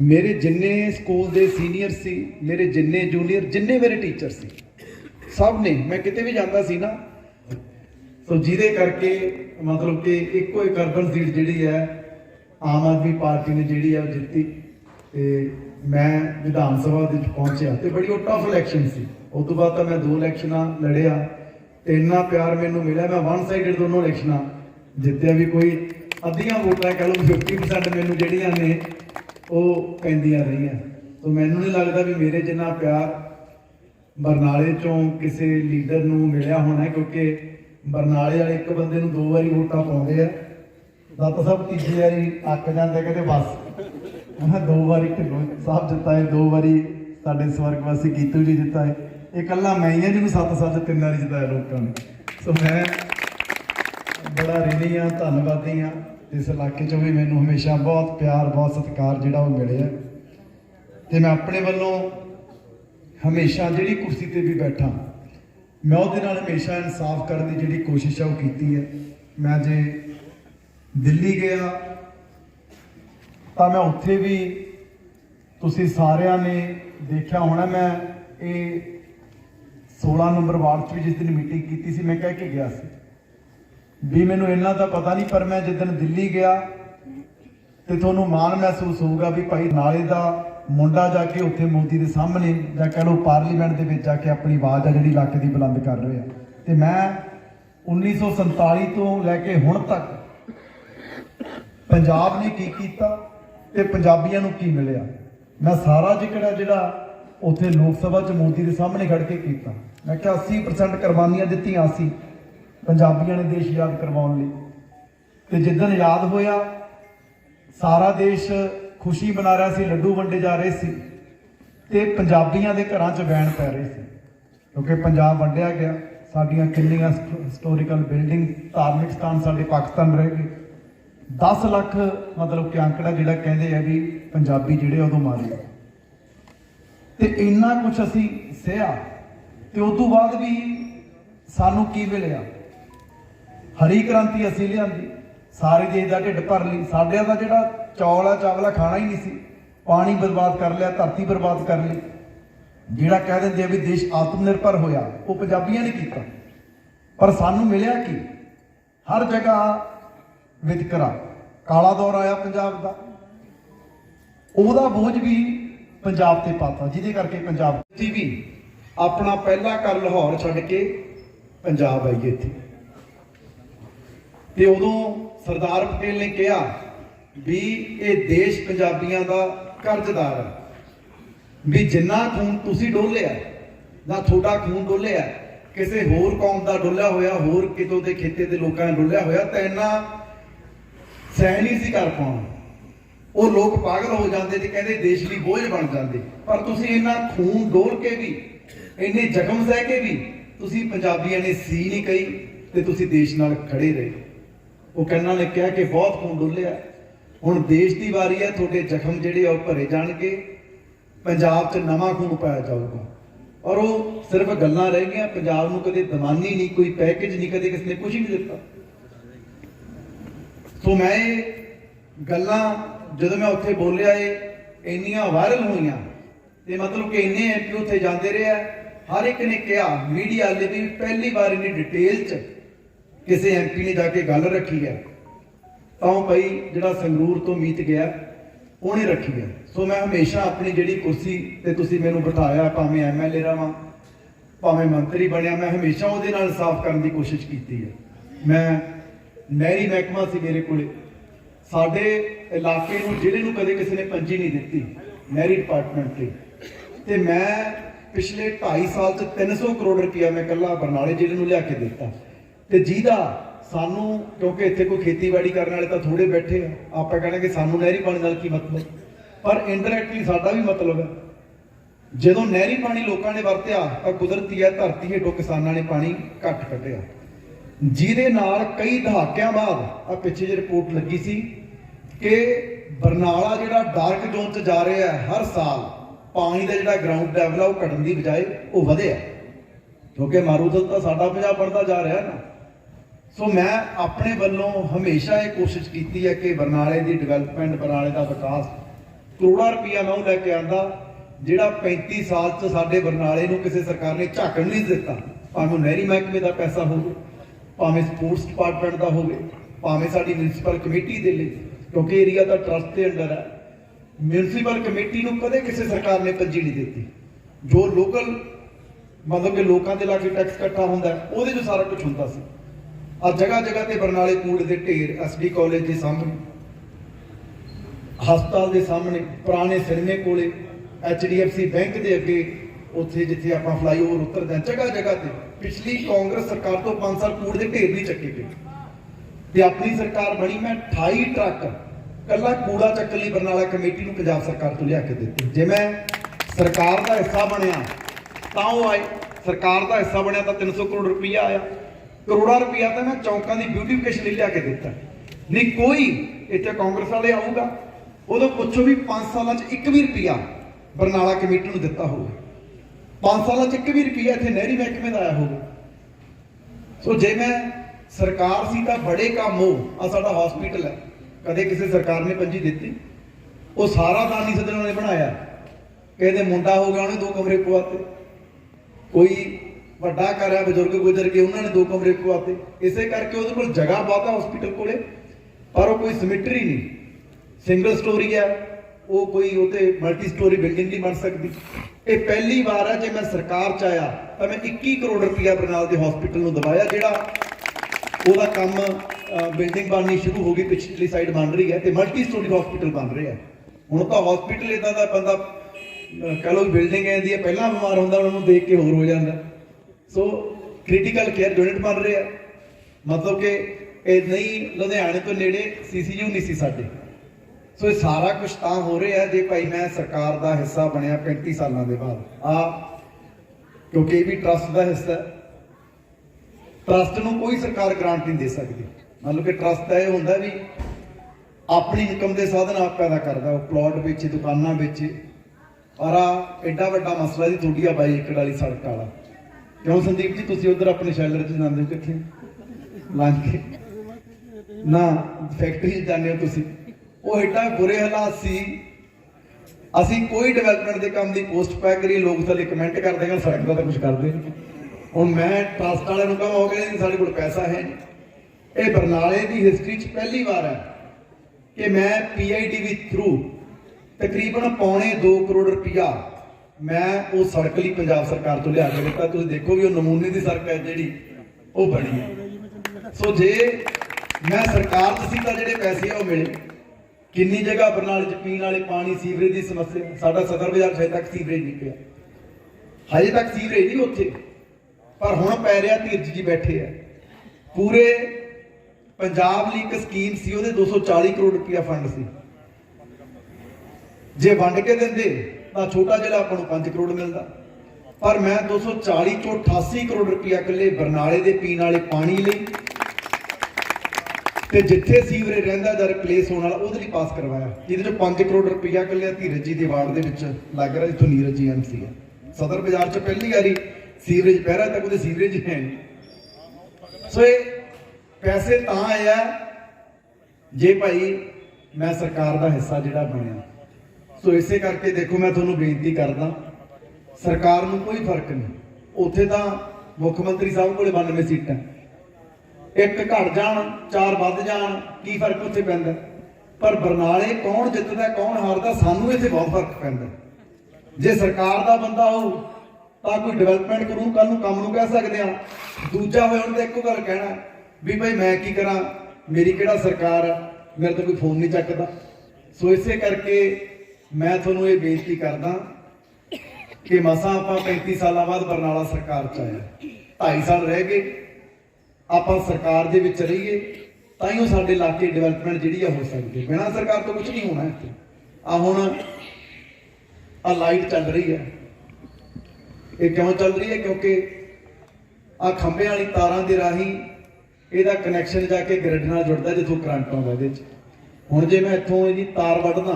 ਮੇਰੇ ਜਿੰਨੇ ਸਕੂਲ ਦੇ ਸੀਨੀਅਰ ਸੀ, ਮੇਰੇ ਜਿੰਨੇ ਜੂਨੀਅਰ ਜਿੰਨੇ ਮੇਰੇ ਟੀਚਰ ਸੀ, ਸਭ ਨੇ, ਮੈਂ ਕਿਤੇ ਵੀ ਜਾਂਦਾ ਸੀ ਨਾ, ਸੋ ਜਿਹਦੇ ਕਰਕੇ ਮਤਲਬ ਕਿ ਇੱਕੋ ਇੱਕ ਅਰਬਨ ਸੀਟ ਜਿਹੜੀ ਹੈ, ਆਮ ਆਦਮੀ ਪਾਰਟੀ ਨੇ ਜਿਹੜੀ ਹੈ ਉਹ ਜਿੱਤੀ ਤੇ ਮੈਂ ਵਿਧਾਨ ਸਭਾ ਦੇ ਵਿੱਚ ਪਹੁੰਚਿਆ ਤੇ ਬੜੀ ਉਹ ਟਫ ਇਲੈਕਸ਼ਨ ਸੀ। ਉਸ ਤੋਂ ਬਾਅਦ ਤਾਂ ਮੈਂ ਦੋ ਇਲੈਕਸ਼ਨਾਂ ਲੜਿਆ। ਤੇ ਇੰਨਾ ਪਿਆਰ ਮੈਨੂੰ ਮਿਲਿਆ, ਮੈਂ ਵਨ ਸਾਈਡਡ ਦੋਨੋਂ ਇਲੈਕਸ਼ਨਾਂ ਜਿੱਤਿਆ ਵੀ ਕੋਈ ਅੱਧੀਆਂ ਵੋਟਾਂ ਕਹ ਲਓ 50% ਮੈਨੂੰ ਜਿਹੜੀਆਂ ਨੇ, ਉਹ ਪੈਂਦੀਆਂ ਰਹੀਆਂ। ਸੋ ਮੈਨੂੰ ਨਹੀਂ ਲੱਗਦਾ ਵੀ ਮੇਰੇ ਜਿੰਨਾ ਪਿਆਰ ਬਰਨਾਲੇ ਚੋਂ ਕਿਸੇ ਲੀਡਰ ਨੂੰ ਮਿਲਿਆ ਹੋਣਾ, ਕਿਉਂਕਿ ਬਰਨਾਲੇ ਵਾਲੇ ਇੱਕ ਬੰਦੇ ਨੂੰ ਦੋ ਵਾਰੀ ਵੋਟਾਂ ਪਾਉਂਦੇ ਆ। ਦੱਤ ਸਭ ਤੀਜੀ ਵਾਰੀ ਅੱਕ ਜਾਂਦੇ ਕਹਿੰਦੇ ਬਸ। ਉਹਨਾਂ ਦੋ ਵਾਰੀ ਢਿੱਲੋਂ ਸਾਹਿਬ ਜਿੱਤਾ ਹੈ ਦੋ ਵਾਰੀ ਸਾਡੇ ਸਵਰਗਵਾਸੀ ਕੀਤੂ ਜੀ ਜਿੱਤਾ ਹੈ ਇਹ ਇਕੱਲਾ ਮੈਂ ਹੀ ਆ ਜਿਹਨੂੰ ਸੱਤ ਸੱਤ ਤਿੰਨ ਵਾਰੀ ਜਿਤਾਇਆ ਲੋਕਾਂ ਨੇ। ਸੋ ਮੈਂ ਬੜਾ ਰਿਣੀ ਆ ਧੰਨਵਾਦੀ ਆ ਇਸ ਇਲਾਕੇ 'ਚੋਂ ਵੀ ਮੈਨੂੰ ਹਮੇਸ਼ਾ ਬਹੁਤ ਪਿਆਰ, ਬਹੁਤ ਸਤਿਕਾਰ ਜਿਹੜਾ ਉਹ ਮਿਲਿਆ। ਤੇ ਮੈਂ ਆਪਣੇ ਵੱਲੋਂ ਹਮੇਸ਼ਾ ਜਿਹੜੀ ਕੁਰਸੀ ਤੇ ਵੀ ਬੈਠਾ। ਮੈਂ ਉਹਦੇ ਨਾਲ ਹਮੇਸ਼ਾ ਇਨਸਾਫ ਕਰਨ ਦੀ ਜਿਹੜੀ ਕੋਸ਼ਿਸ਼ ਆ ਉਹ ਕੀਤੀ ਹੈ। ਮੈਂ ਜੇ ਦਿੱਲੀ ਗਿਆ, ਤਾਂ ਮੈਂ ਉੱਥੇ ਵੀ ਤੁਸੀਂ ਸਾਰਿਆਂ ਨੇ ਦੇਖਿਆ ਹੋਣਾ, ਮੈਂ ਇਹ 16 ਨੰਬਰ ਵਾਰਡ 'ਚ ਵੀ ਜਿਸ ਦਿਨ ਮੀਟਿੰਗ ਕੀਤੀ ਸੀ, ਮੈਂ ਕਹਿ ਕੇ ਗਿਆ ਸੀ। ਵੀ ਮੈਨੂੰ ਇੰਨਾ ਤਾਂ ਪਤਾ ਨਹੀਂ, ਪਰ ਮੈਂ ਜਿੱਦਣ ਦਿੱਲੀ ਗਿਆ ਤੇ ਤੁਹਾਨੂੰ ਮਾਣ ਮਹਿਸੂਸ ਹੋਊਗਾ ਵੀ ਭਾਈ ਨਾਲੇ ਦਾ ਮੁੰਡਾ ਜਾ ਕੇ ਉੱਥੇ ਮੋਦੀ ਦੇ ਸਾਹਮਣੇ ਜਾਂ ਕਹ ਲਓ ਪਾਰਲੀਮੈਂਟ ਦੇ ਵਿੱਚ ਜਾ ਕੇ ਆਪਣੀ ਆਵਾਜ਼ ਆ ਜਿਹੜੀ ਇਲਾਕੇ ਦੀ ਬੁਲੰਦ ਕਰ ਰਿਹਾ। ਤੇ ਮੈਂ 1947 ਤੋਂ ਲੈ ਕੇ ਹੁਣ ਤੱਕ ਪੰਜਾਬ ਨੇ ਕੀ ਕੀਤਾ ਤੇ ਪੰਜਾਬੀਆਂ ਨੂੰ ਕੀ ਮਿਲਿਆ? ਮੈਂ ਸਾਰਾ ਜ਼ਿਕਰ ਹੈ ਜਿਹੜਾ ਉੱਥੇ ਲੋਕ ਸਭਾ ਚ ਮੋਦੀ ਦੇ ਸਾਹਮਣੇ ਖੜ ਕੇ ਕੀਤਾ। ਮੈਂ ਕਿਹਾ 80% ਕੁਰਬਾਨੀਆਂ ਦਿੱਤੀਆਂ ਸੀ ਪੰਜਾਬੀਆਂ ਨੇ ਦੇਸ਼ ਯਾਦ ਕਰਵਾਉਣ ਲਈ। ਤੇ ਜਿੱਦਣ ਯਾਦ ਹੋਇਆ, ਸਾਰਾ ਦੇਸ਼ ਖੁਸ਼ੀ ਮਨਾ ਰਿਹਾ ਸੀ, ਲੱਡੂ ਵੰਡੇ ਜਾ ਰਹੇ ਸੀ ਤੇ ਪੰਜਾਬੀਆਂ ਦੇ ਘਰਾਂ 'ਚ ਵੈਣ ਪੈ ਰਹੇ ਸੀ। ਕਿਉਂਕਿ ਪੰਜਾਬ ਵੰਡਿਆ ਗਿਆ, ਸਾਡੀਆਂ ਕਿੰਨੀਆਂ ਹਿਸਟੋਰੀਕਲ ਬਿਲਡਿੰਗ ਧਾਰਮਿਕ ਸਥਾਨ ਸਾਡੇ ਪਾਕਿਸਤਾਨ ਰਹਿ ਗਏ। 10 ਲੱਖ ਮਤਲਬ ਕਿ ਅੰਕੜਾ ਜਿਹੜਾ ਕਹਿੰਦੇ ਆ ਵੀ ਪੰਜਾਬੀ ਜਿਹੜੇ ਉਦੋਂ ਮਾਰੇ। ਗਏ। ਤੇ ਇੰਨਾ ਕੁਝ ਅਸੀਂ ਸਿਆ ਤੇ ਉਸ ਤੋਂ ਬਾਅਦ ਵੀ ਸਾਨੂੰ ਕੀ ਮਿਲਿਆ? ਹਰੀ ਕ੍ਰਾਂਤੀ ਅਸੀਂ ਲਿਆਂਦੀ, ਸਾਰੇ ਦੇਸ਼ ਦਾ ਢਿੱਡ ਭਰ ਲਈ, ਸਾਡਿਆਂ ਦਾ ਜਿਹੜਾ ਚੌਲ ਆ, ਚਾਵਲਾ ਖਾਣਾ ਹੀ ਨਹੀਂ ਸੀ। ਪਾਣੀ ਬਰਬਾਦ ਕਰ ਲਿਆ, ਧਰਤੀ ਬਰਬਾਦ ਕਰ ਲਈ। ਜਿਹੜਾ ਕਹਿ ਦਿੰਦੇ ਆ ਵੀ ਦੇਸ਼ ਆਤਮ ਨਿਰਭਰ ਹੋਇਆ, ਉਹ ਪੰਜਾਬੀਆਂ ਨੇ ਕੀਤਾ। ਪਰ ਸਾਨੂੰ ਮਿਲਿਆ ਕੀ? ਹਰ ਜਗ੍ਹਾ ਵਿਤਕਰਾ। ਕਾਲਾ ਦੌਰ ਆਇਆ ਪੰਜਾਬ ਦਾ। ਉਹਦਾ ਬੋਝ ਵੀ ਪੰਜਾਬ ਤੇ ਪਾਤਾ, ਜਿਹਦੇ ਕਰਕੇ ਪੰਜਾਬ ਦੀ ਵੀ ਆਪਣਾ ਪਹਿਲਾ ਘਰ ਲਾਹੌਰ ਛੱਡ ਕੇ ਪੰਜਾਬ ਆਈ ਇੱਥੇ। ਤੇ ਉਦੋਂ ਸਰਦਾਰ ਪਟੇਲ ਨੇ ਕਿਹਾ ਵੀ ਇਹ ਦੇਸ਼ ਪੰਜਾਬੀਆਂ ਦਾ ਕਰਜ਼ਦਾਰ ਹੈ। ਵੀ ਜਿੰਨਾ ਖੂਨ ਤੁਸੀਂ ਡੋਲਿਆ, ਨਾ ਤੁਹਾਡਾ ਖੂਨ ਡੋਲਿਆ, ਕਿਸੇ ਹੋਰ ਕੌਮ ਦਾ ਡੋਲਿਆ ਹੋਇਆ, ਹੋਰ ਕਿਤੋਂ ਦੇ ਖੇਤੇ ਦੇ ਲੋਕਾਂ ਨੇ ਡੋਲਿਆ ਹੋਇਆ, ਤਾਂ ਇੰਨਾ ਸਹਿ ਨਹੀਂ ਸੀ ਕਰ ਪਾਉਣਾ। ਉਹ ਲੋਕ ਪਾਗਲ ਹੋ ਜਾਂਦੇ ਤੇ ਕਹਿੰਦੇ ਦੇਸ਼ ਲਈ ਬੋਝ ਬਣ ਜਾਂਦੇ। ਪਰ ਤੁਸੀਂ ਇੰਨਾ ਖੂਨ ਡੋਲ ਕੇ ਵੀ, ਇੰਨੇ ਜ਼ਖਮ ਸਹਿ ਕੇ ਵੀ, ਤੁਸੀਂ ਪੰਜਾਬੀਆਂ ਨੇ ਸੀ ਨਹੀਂ ਕਹੀ ਤੇ ਤੁਸੀਂ ਦੇਸ਼ ਨਾਲ ਖੜੇ ਰਹੇ। ਉਹ ਕੰਨਾਂ ਨੇ ਕਿਹਾ ਕਿ ਬਹੁਤ ਖੂਨ ਡੋਲਿਆ। ਹੁਣ ਦੇਸ਼ ਦੀ ਵਾਰੀ ਹੈ, ਤੁਹਾਡੇ ਜ਼ਖਮ ਜਿਹੜੇ ਆ ਉਹ ਭਰੇ ਜਾਣਗੇ। ਪੰਜਾਬ 'ਚ ਨਵਾਂ ਖੂਨ ਪਾਇਆ ਜਾਊਗਾ। ਔਰ ਉਹ ਸਿਰਫ ਗੱਲਾਂ ਰਹਿ ਗਈਆਂ, ਪੰਜਾਬ ਨੂੰ ਕਦੇ ਦਮਾਨੀ ਨਹੀਂ, ਕੋਈ ਪੈਕੇਜ ਨਹੀਂ, ਕਦੇ ਕਿਸ ਨੇ ਕੁਝ ਨਹੀਂ ਦਿੱਤਾ। ਸੋ ਮੈਂ ਗੱਲਾਂ ਜਦੋਂ ਮੈਂ ਉੱਥੇ ਬੋਲਿਆ ਇਹ ਇੰਨੀਆਂ ਵਾਇਰਲ ਹੋਈਆਂ, ਤੇ ਮਤਲਬ ਕਿ ਇੰਨੇ ਐਮਪੀ ਉੱਥੇ ਜਾਂਦੇ ਰਹੇ ਆ। ਹਰ ਇੱਕ ਨੇ ਕਿਹਾ ਮੀਡੀਆ ਵਾਲੇ ਵੀ ਪਹਿਲੀ ਵਾਰ ਇੰਨੀ ਡਿਟੇਲ 'ਚ ਕਿਸੇ ਐਮਪੀ ਨੇ ਜਾ ਕੇ ਗੱਲ ਰੱਖੀ ਹੈ ਤਾਂ ਉਹ ਭਾਈ ਜਿਹੜਾ ਸੰਗਰੂਰ ਤੋਂ ਮੀਤ ਗਿਆ, ਉਹਨੇ ਰੱਖੀ ਹੈ ਸੋ ਮੈਂ ਹਮੇਸ਼ਾ ਆਪਣੀ ਜਿਹੜੀ ਕੁਰਸੀ ਤੇ ਤੁਸੀਂ ਮੈਨੂੰ ਬਿਠਾਇਆ, ਭਾਵੇਂ ਐਮਐਲਏ ਰਵਾਂ ਭਾਵੇਂ ਮੰਤਰੀ ਬਣਿਆ, ਮੈਂ ਹਮੇਸ਼ਾ ਉਹਦੇ ਨਾਲ ਸਾਫ਼ ਕਰਨ ਦੀ ਕੋਸ਼ਿਸ਼ ਕੀਤੀ ਹੈ ਮੈਂ ਨਹਿਰੀ ਮਹਿਕਮਾ ਸੀ ਮੇਰੇ ਕੋਲੇ। ਸਾਡੇ ਇਲਾਕੇ ਨੂੰ, ਜ਼ਿਲ੍ਹੇ ਨੂੰ ਕਦੇ ਕਿਸੇ ਨੇ ਪੰਜੀ ਨਹੀਂ ਦਿੱਤੀ ਨਹਿਰੀ ਡਿਪਾਰਟਮੈਂਟ ਤੇ ਤੇ ਮੈਂ ਪਿਛਲੇ 2.5 ਸਾਲ ਚ 300 ਕਰੋੜ ਰੁਪਇਆ ਮੈਂ ਇਕੱਲਾ ਬਰਨਾਲੇ ਜ਼ਿਲ੍ਹੇ ਨੂੰ ਲਿਆ ਕੇ ਦਿੱਤਾ। ਤੇ ਜਿਹਦਾ ਸਾਨੂੰ, ਕਿਉਂਕਿ ਇੱਥੇ ਕੋਈ ਖੇਤੀਬਾੜੀ ਕਰਨ ਵਾਲੇ ਤਾਂ ਥੋੜੇ ਬੈਠੇ ਆ, ਆਪਾਂ ਕਹਿੰਦੇ ਸਾਨੂੰ ਨਹਿਰੀ ਪਾਣੀ ਨਾਲ ਕੀ ਮਤਲਬ? ਪਰ ਇਨਡਾਇਰੈਕਟਲੀ ਸਾਡਾ ਵੀ ਮਤਲਬ ਹੈ। ਜਦੋਂ ਨਹਿਰੀ ਪਾਣੀ ਲੋਕਾਂ ਨੇ ਵਰਤਿਆ, ਤਾਂ ਕੁਦਰਤੀ ਹੈ, ਧਰਤੀ ਹੇਠੋਂ ਕਿਸਾਨਾਂ ਨੇ ਪਾਣੀ ਘੱਟ ਕੱਢਿਆ। ਜਿਹਦੇ ਨਾਲ ਕਈ ਦਹਾਕਿਆਂ ਬਾਅਦ ਆ ਪਿੱਛੇ ਜਿਹੀ ਰਿਪੋਰਟ ਲੱਗੀ ਸੀ ਕਿ ਬਰਨਾਲਾ ਜਿਹੜਾ ਡਾਰਕ ਜ਼ੋਨ 'ਚ ਜਾ ਰਿਹਾ ਹੈ ਹਰ ਸਾਲ, ਪਾਣੀ ਦਾ ਜਿਹੜਾ ਗਰਾਊਂਡ ਲੈਵਲ ਆ ਉਹ ਘਟਣ ਦੀ ਬਜਾਏ ਉਹ ਵਧਿਆ। ਕਿਉਂਕਿ ਮਾਰੂਦਲ ਤਾਂ ਸਾਡਾ ਪੰਜਾਬ ਬਣਦਾ ਜਾ ਰਿਹਾ ਨਾ। ਸੋ ਮੈਂ ਆਪਣੇ ਵੱਲੋਂ ਹਮੇਸ਼ਾ ਇਹ ਕੋਸ਼ਿਸ਼ ਕੀਤੀ ਹੈ ਕਿ ਬਰਨਾਲੇ ਦੀ ਡਿਵੈਲਪਮੈਂਟ ਬਰਨਾਲੇ ਦਾ ਵਿਕਾਸ ਕਰੋੜਾਂ ਰੁਪਈਆ ਮੈਂ ਉਹ ਲੈ ਕੇ ਆਂਦਾ, ਜਿਹੜਾ 35 ਸਾਲ 'ਚ ਸਾਡੇ ਬਰਨਾਲੇ ਨੂੰ ਕਿਸੇ ਸਰਕਾਰ ਨੇ ਝਾਕਣ ਨਹੀਂ ਦਿੱਤਾ। ਭਾਵੇਂ ਉਹ ਨਹਿਰੀ ਮਹਿਕਮੇ ਦਾ ਪੈਸਾ ਹੋਵੇ, ਭਾਵੇਂ ਸਪੋਰਟਸ ਡਿਪਾਰਟਮੈਂਟ ਦਾ ਹੋਵੇ, ਭਾਵੇਂ ਸਾਡੀ ਮਿਊਨਿਸਪਲ ਕਮੇਟੀ ਦੇ ਲਈ। ਕਿਉਂਕਿ ਏਰੀਆ ਦਾ ਟਰਸਟ ਦੇ ਅੰਡਰ ਹੈ ਮਿਊਨਿਸਪਲ ਕਮੇਟੀ ਨੂੰ ਕਦੇ ਕਿਸੇ ਸਰਕਾਰ ਨੇ ਪੰਜੀ ਨਹੀਂ ਦਿੱਤੀ। ਜੋ ਲੋਕਲ ਮਤਲਬ ਕਿ ਲੋਕਾਂ ਦੇ ਲਾਗੇ ਟੈਕਸ ਇਕੱਠਾ ਹੁੰਦਾ, ਉਹਦੇ 'ਚ ਸਾਰਾ ਕੁਝ ਹੁੰਦਾ ਸੀ। ਆ ਜਗ੍ਹਾ ਜਗ੍ਹਾ ਤੇ ਬਰਨਾਲੇ ਕੂੜੇ ਦੇ ਢੇਰ ਐਸਡੀ ਕਾਲਜ ਦੇ ਸਾਹਮਣੇ, ਹਸਪਤਾਲ ਦੇ ਸਾਹਮਣੇ, ਪੁਰਾਣੇ ਸਿਨੇਮੇ ਕੋਲੇ ਐਚਡੀਐਫਸੀ ਬੈਂਕ ਦੇ ਅੱਗੇ, ਉੱਥੇ ਜਿੱਥੇ ਆਪਾਂ ਫਲਾਈਓਵਰ ਉਤਰਦੇ ਹਾਂ ਜਗ੍ਹਾ ਜਗ੍ਹਾ ਤੇ, ਪਿਛਲੀ ਕਾਂਗਰਸ ਸਰਕਾਰ ਤੋਂ 5 ਸਾਲ ਕੂੜੇ ਦੇ ਢੇਰ ਨਹੀਂ ਚੱਕੇ ਪਏ ਤੇ ਆਪਣੀ ਸਰਕਾਰ ਬਣੀ ਮੈਂ 28 ਟਰੱਕ ਕੱਲਾ ਕੂੜਾ ਚੱਕਣ ਲਈ ਬਰਨਾਲਾ ਕਮੇਟੀ ਨੂੰ ਪੰਜਾਬ ਸਰਕਾਰ ਤੋਂ ਲਿਆ ਕੇ ਦਿੱਤੇ। ਜੇ ਮੈਂ ਸਰਕਾਰ ਦਾ ਹਿੱਸਾ ਬਣਿਆ, ਤਾਂ ਉਹ ਆਏ। ਸਰਕਾਰ ਦਾ ਹਿੱਸਾ ਬਣਿਆ ਤਾਂ 300 ਕਰੋੜ ਰੁਪਈਆ ਆਇਆ। ਕਰੋੜਾਂ ਰੁਪਈਆ ਤਾਂ ਮੈਂ ਚੌਂਕਾਂ ਦੀ ਬਿਊਟੀਫਿਕੇਸ਼ਨ ਲਈ ਲਿਆ ਕੇ ਦਿੱਤਾ। ਨਹੀਂ, ਕੋਈ ਇੱਥੇ ਕਾਂਗਰਸ ਵਾਲੇ ਆਊਗਾ। ਉਦੋਂ ਪੁੱਛੋ ਵੀ 5 ਸਾਲਾਂ 'ਚ ਇੱਕ ਵੀ ਰੁਪਈਆ ਬਰਨਾਲਾ ਕਮੇਟੀ ਨੂੰ ਦਿੱਤਾ ਹੋਵੇ। 5 ਸਾਲਾਂ 'ਚ ਇੱਕ ਵੀ ਰੁਪਈਆ ਇੱਥੇ ਨਹਿਰੀ ਮਹਿਕਮੇ ਦਾ ਆਇਆ ਹੋਵੇ। ਸੋ ਜੇ ਮੈਂ ਸਰਕਾਰ ਸੀ ਤਾਂ ਬੜੇ ਕੰਮ ਹੋ ਆ ਸਾਡਾ ਹਸਪੀਟਲ ਹੈ। ਕਦੇ ਕਿਸੇ ਸਰਕਾਰ ਨੇ ਪੰਜੀ ਦਿੱਤੀ। ਉਹ ਸਾਰਾ ਦਾਨੀ ਸੱਜਣਾਂ ਨੇ ਬਣਾਇਆ। ਕਹਿੰਦੇ ਮੁੰਡਾ ਹੋ ਗਿਆ, ਉਹਨੇ ਦੋ ਕਮਰੇ ਪਵਾਤੇ। ਕੋਈ ਵੱਡਾ ਘਰ ਹੈ, ਬਜ਼ੁਰਗ ਗੁਜ਼ਰ ਗਏ ਉਹਨਾਂ ਨੇ ਦੋ ਕਮਰੇ ਪਵਾਤੇ। ਇਸੇ ਕਰਕੇ ਉਹਦੇ ਕੋਲ ਜਗ੍ਹਾ ਬਹੁਤ ਹੈ ਹਸਪੀਟਲ ਕੋਲੇ। ਪਰ ਉਹ ਕੋਈ ਸਿਮਟਰੀ ਨਹੀਂ। ਸਿੰਗਲ ਸਟੋਰੀ ਹੈ। ਉਹ ਕੋਈ ਉਤੇ ਮਲਟੀ ਸਟੋਰੀ ਬਿਲਡਿੰਗ ਨਹੀਂ ਬਣ ਸਕਦੀ। ਇਹ ਪਹਿਲੀ ਵਾਰ ਹੈ, ਜੇ ਮੈਂ ਸਰਕਾਰ ਚ ਆਇਆ, ਤਾਂ ਮੈਂ 21 ਕਰੋੜ ਰੁਪਇਆ ਬਰਨਾਲ ਦੇ ਹਸਪੀਟਲ ਨੂੰ ਦਵਾਇਆ ਜਿਹੜਾ ਉਹਦਾ ਕੰਮ ਬਿਲਡਿੰਗ ਬਣਨੀ ਸ਼ੁਰੂ ਹੋ ਗਈ ਪਿਛਲੀ ਸਾਈਡ ਬਣ ਰਹੀ ਹੈ ਤੇ ਮਲਟੀ ਸਟੋਰੀ ਹਸਪੀਟਲ ਬਣ ਰਿਹਾ ਹੁਣ ਤਾਂ ਹਸਪੀਟਲ ਇਦਾਂ ਦਾ ਬੰਦਾ ਅਹ, ਕਹ ਲਓ ਬਿਲਡਿੰਗ ਐਂਦੀ ਹੈ ਪਹਿਲਾਂ ਬਿਮਾਰ ਹੁੰਦਾ ਉਹਨਾਂ ਨੂੰ ਦੇਖ ਕੇ ਹੋਰ ਹੋ ਜਾਂਦਾ। ਸੋ ਕ੍ਰਿਟੀਕਲ ਕੇਅਰ ਯੂਨਿਟ ਬਣ ਰਿਹਾ ਮਤਲਬ ਕਿ ਇਹ ਨਹੀਂ ਲੁਧਿਆਣੇ ਤੋਂ ਨੇੜੇ ਸੀਸੀਯੂ ਨਹੀਂ ਸੀ ਸਾਡੇ। ਸੋ ਇਹ ਸਾਰਾ ਕੁਝ ਤਾਂ ਹੋ ਰਿਹਾ ਜੇ ਭਾਈ ਮੈਂ ਸਰਕਾਰ ਦਾ ਹਿੱਸਾ ਬਣਿਆ 35 ਸਾਲਾਂ ਦੇ ਬਾਅਦ। ਆ ਕਿਉਂਕਿ ਇਹ ਵੀ ਟਰਸਟ ਦਾ ਹਿੱਸਾ ਹੈ। ਟਰਸਟ ਨੂੰ ਕੋਈ ਸਰਕਾਰ ਗ੍ਰਾਂਟ ਨਹੀਂ ਦੇ ਸਕਦੀ। ਮੰਨ ਲਓ ਕਿ ਟਰਸਟ ਦਾ ਇਹ ਹੁੰਦਾ ਵੀ ਆਪਣੀ ਇਨਕਮ ਦੇ ਸਾਧਨ ਆਪ ਪੈਦਾ ਕਰਦਾ, ਉਹ ਪਲਾਟ ਵਿੱਚ, ਦੁਕਾਨਾਂ ਵਿੱਚ। ਪਰ ਆ ਐਡਾ ਵੱਡਾ ਮਸਲਾ ਜੀ, ਤੁਹਾਡੀ ਆ ਬਾਈ ਏਕੜ ਵਾਲੀ ਸੜਕ ਵਾਲਾ। ਕਿਉਂ ਸੰਦੀਪ ਜੀ, ਤੁਸੀਂ ਉਧਰ ਆਪਣੇ ਸ਼ੈਲਰ 'ਚ ਜਾਂਦੇ ਹੋ ਕਿੱਥੇ? ਲੰਘ ਕੇ। ਨਾ ਫੈਕਟਰੀ 'ਚ ਜਾਂਦੇ ਹੋ ਤੁਸੀਂ। ਉਹ ਐਡਾ ਬੁਰੇ ਹਾਲਾਤ ਸੀ। ਅਸੀਂ ਕੋਈ ਡਿਵੈਲਪਮੈਂਟ ਦੇ ਕੰਮ ਦੀ ਪੋਸਟ ਪਾ ਕਰੀ ਲੋਕ ਥੱਲੇ ਕਮੈਂਟ ਕਰਦੇ ਨੇ ਸੜਕ ਦਾ ਤਾਂ ਕੁਝ ਕਰਦੇ ਨਹੀਂ ਹੁਣ ਮੈਂ ਟਰਸਟ ਵਾਲਿਆਂ ਨੂੰ ਕਹਾਂ ਹੋ ਗਿਆ ਸਾਡੇ ਕੋਲ ਪੈਸਾ ਹੈ ਨਹੀਂ। ਇਹ ਬਰਨਾਲੇ ਦੀ ਹਿਸਟਰੀ 'ਚ ਪਹਿਲੀ ਵਾਰ ਹੈ ਕਿ ਮੈਂ ਪੀਆਈਡੀਵੀ ਥਰੂ ਤਕਰੀਬਨ ਪੌਣੇ 2 ਕਰੋੜ ਰੁਪਇਆ ਮੈਂ ਉਹ ਸੜਕ ਲਈ ਪੰਜਾਬ ਸਰਕਾਰ ਤੋਂ ਲਿਆ ਕੇ ਦਿੱਤਾ। ਤੁਸੀਂ ਦੇਖੋ ਵੀ ਉਹ ਨਮੂਨੇ ਦੀ ਸੜਕ ਹੈ ਜਿਹੜੀ, ਉਹ ਬਣੀ ਹੈ। ਸੋ ਜੇ ਮੈਂ ਸਰਕਾਰ ਤੋਂ ਸੀ ਤਾਂ ਜਿਹੜੇ ਪੈਸੇ ਆ ਉਹ ਮਿਲੇ, ਕਿੰਨੀ ਜਗ੍ਹਾ ਬਰਨਾਲੇ ਚ ਪੀਣ ਵਾਲੇ ਪਾਣੀ, ਸੀਵਰੇਜ ਦੀ ਸਮੱਸਿਆ, ਸਾਡਾ ਸਦਰ ਬਾਜ਼ਾਰ ਹਜੇ ਤੱਕ ਸੀਵਰੇਜ ਨਹੀਂ ਪਿਆ। ਹਜੇ ਤੱਕ ਸੀਵਰੇਜ ਨਹੀਂ ਉੱਥੇ। ਪਰ ਹੁਣ ਪੈ ਰਿਹਾ ਧੀਰਜ ਜੀ ਬੈਠੇ ਆ। ਪੂਰੇ ਪੰਜਾਬ ਲਈ ਇੱਕ ਸਕੀਮ ਸੀ, ਉਹਦੇ 240 ਕਰੋੜ ਰੁਪਇਆ ਫੰਡ ਸੀ। ਜੇ ਵੰਡ ਕੇ ਦਿੰਦੇ, ਤਾਂ ਛੋਟਾ ਜਿਹੜਾ ਆਪਾਂ ਨੂੰ 5 ਕਰੋੜ ਮਿਲਦਾ। ਪਰ ਮੈਂ 240 ਚੋਂ 88 ਕਰੋੜ ਰੁਪਇਆ ਇਕੱਲੇ ਬਰਨਾਲੇ ਦੇ ਪੀਣ ਵਾਲੇ ਪਾਣੀ ਲਈ ਤੇ ਜਿੱਥੇ ਸੀਵਰੇਜ ਰਹਿੰਦਾ ਜਾਂ ਰਿਪਲੇਸ ਹੋਣ ਵਾਲਾ, ਉਹਦੇ ਲਈ ਪਾਸ ਕਰਵਾਇਆ। ਜਿਹਦੇ ਚੋਂ 5 ਕਰੋੜ ਰੁਪਇਆ ਇਕੱਲੇ ਧੀਰਜ ਜੀ ਦੇ ਵਾਰਡ ਦੇ ਵਿੱਚ ਲੱਗ ਰਿਹਾ, ਜਿੱਥੋਂ ਨੀਰਜ ਜੀ ਐਮਸੀ ਹੈ ਸਦਰ ਬਾਜ਼ਾਰ 'ਚ ਪਹਿਲੀ ਵਾਰੀ ਸੀਵਰੇਜ ਪਹਿਰਾ ਤਾਂ ਉਹਦੇ ਸੀਵਰੇਜ ਹੈ ਨਹੀਂ। ਸੋ ਇਹ ਪੈਸੇ ਤਾਂ ਆਇਆ ਜੇ ਭਾਈ ਮੈਂ ਸਰਕਾਰ ਦਾ ਹਿੱਸਾ ਜਿਹੜਾ ਬਣਿਆ। ਸੋ ਇਸੇ ਕਰਕੇ ਦੇਖੋ, ਮੈਂ ਤੁਹਾਨੂੰ ਬੇਨਤੀ ਕਰਦਾ, ਸਰਕਾਰ ਨੂੰ ਕੋਈ ਫ਼ਰਕ ਨਹੀਂ। ਉੱਥੇ ਤਾਂ ਮੁੱਖ ਮੰਤਰੀ ਸਾਹਿਬ ਕੋਲੇ 92 ਸੀਟਾਂ ਇੱਕ ਘਟ ਜਾਣ, ਚਾਰ ਵੱਧ ਜਾਣ, ਕੀ ਫ਼ਰਕ ਉੱਥੇ ਪੈਂਦਾ? ਪਰ ਬਰਨਾਲੇ ਕੌਣ ਜਿੱਤਦਾ, ਕੌਣ ਹਾਰਦਾ, ਸਾਨੂੰ ਇੱਥੇ ਬਹੁਤ ਫ਼ਰਕ ਪੈਂਦਾ। ਜੇ ਸਰਕਾਰ ਦਾ ਬੰਦਾ ਹੋ ਤਾਂ ਕੋਈ ਡਿਵੈਲਪਮੈਂਟ ਕਰੂ ਕੱਲ ਨੂੰ ਕੰਮ ਨੂੰ ਕਹਿ ਸਕਦੇ ਆ ਦੂਜਾ ਹੋਇਆ ਹੁਣ ਤਾਂ ਇੱਕੋ ਗੱਲ ਕਹਿਣਾ ਵੀ ਭਾਈ ਮੈਂ ਕੀ ਕਰਾਂ? ਮੇਰੀ ਕਿਹੜਾ ਸਰਕਾਰ ਆ ਮੇਰੇ ਤੋਂ ਕੋਈ ਫੋਨ ਨਹੀਂ ਚੱਕਦਾ। ਸੋ ਇਸੇ ਕਰਕੇ ਮੈਂ ਤੁਹਾਨੂੰ ਇਹ ਬੇਨਤੀ ਕਰਦਾ ਕਿ ਮਸਾਂ ਆਪਾਂ 35 ਸਾਲਾਂ ਬਾਅਦ ਬਰਨਾਲਾ ਸਰਕਾਰ ਚ ਆਇਆ 2.5 ਸਾਲ ਰਹਿ ਗਏ। ਆਪਾਂ ਸਰਕਾਰ ਦੇ ਵਿੱਚ ਰਹੀਏ ਤਾਂ ਹੀ ਉਹ ਸਾਡੇ ਇਲਾਕੇ ਡਿਵੈਲਪਮੈਂਟ ਜਿਹੜੀ ਆ ਹੋ ਸਕਦੀ ਬਿਨਾਂ ਸਰਕਾਰ ਤੋਂ ਕੁਝ ਨਹੀਂ ਹੋਣਾ ਇੱਥੇ। ਆ ਹੁਣ ਆ ਲਾਈਟ ਚੱਲ ਰਹੀ ਹੈ। ਇਹ ਕਿਉਂ ਚੱਲ ਰਹੀ ਹੈ? ਕਿਉਂਕਿ ਆ ਖੰਭੇ ਵਾਲੀ ਤਾਰਾਂ ਦੇ ਰਾਹੀਂ ਇਹਦਾ ਕਨੈਕਸ਼ਨ ਜਾ ਕੇ ਗ੍ਰਿਡ ਨਾਲ ਜੁੜਦਾ ਜਿੱਥੋਂ ਕਰੰਟ ਆਉਂਦਾ ਇਹਦੇ 'ਚ। ਹੁਣ ਜੇ ਮੈਂ ਇੱਥੋਂ ਇਹਦੀ ਤਾਰ ਵੱਢਦਾ,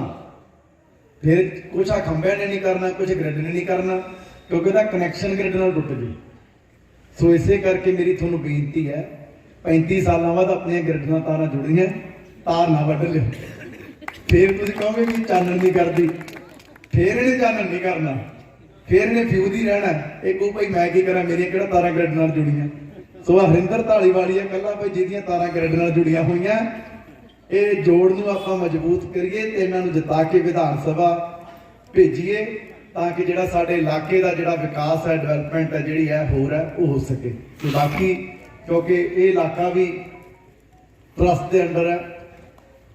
ਫਿਰ ਕੁਛ ਆ ਖੰਭਿਆਂ ਨੇ ਨਹੀਂ ਕਰਨਾ, ਕੁਛ ਗ੍ਰਿਡ ਨੇ ਨਹੀਂ ਕਰਨਾ, ਕਿਉਂਕਿ ਉਹਦਾ ਕਨੈਕਸ਼ਨ ਗ੍ਰਿਡ ਨਾਲ ਟੁੱਟ ਜੂ ਸੋ ਇਸੇ ਕਰਕੇ ਮੇਰੀ ਤੁਹਾਨੂੰ ਬੇਨਤੀ ਹੈ 35 ਸਾਲਾਂ ਬਾਅਦ ਆਪਣੀਆਂ ਗ੍ਰਿਡ ਨਾਲ ਤਾਰਾਂ ਜੁੜੀਆਂ, ਤਾਰ ਨਾ ਵੱਢ ਲਿਓ। ਫਿਰ ਤੁਸੀਂ ਕਹੋਗੇ ਵੀ ਚਾਨਣ ਨਹੀਂ ਕਰਦੀ। ਫਿਰ ਇਹਨੇ ਚਾਨਣ ਨਹੀਂ ਕਰਨਾ। ਫਿਰ ਇਹਨੇ ਫਿਊਜ਼ ਹੀ ਰਹਿਣਾ। ਇਹ ਕਹੂ ਭਾਈ ਮੈਂ ਕੀ ਕਰਾਂ, ਮੇਰੀਆਂ ਕਿਹੜਾ ਤਾਰਾਂ ਗ੍ਰਿਡ ਨਾਲ ਜੁੜੀਆਂ? ਸੋ ਹਰਿੰਦਰ ਢਾਲੀ ਵਾਲੀ ਹੈ ਕੱਲਾ ਭਾਈ ਜਿਹਦੀਆਂ ਤਾਰਾਂ ਗ੍ਰਿਡ ਨਾਲ ਜੁੜੀਆਂ ਹੋਈਆਂ। ਇਹ ਜੋੜ ਨੂੰ ਆਪਾਂ ਮਜ਼ਬੂਤ ਕਰੀਏ ਤੇ ਇਹਨਾਂ ਨੂੰ ਜਿਤਾ ਕੇ ਵਿਧਾਨ ਸਭਾ ਭੇਜੀਏ ਤਾਂ ਕਿ ਜਿਹੜਾ ਸਾਡੇ ਇਲਾਕੇ ਦਾ ਜਿਹੜਾ ਵਿਕਾਸ ਹੈ ਡਿਵੈਲਪਮੈਂਟ ਹੈ, ਜਿਹੜੀ ਹੈ, ਹੋਰ ਹੈ, ਉਹ ਹੋ ਸਕੇ। ਤੇ ਬਾਕੀ ਕਿਉਂਕਿ ਇਹ ਇਲਾਕਾ ਵੀ ਟਰਸਟ ਦੇ ਅੰਡਰ ਹੈ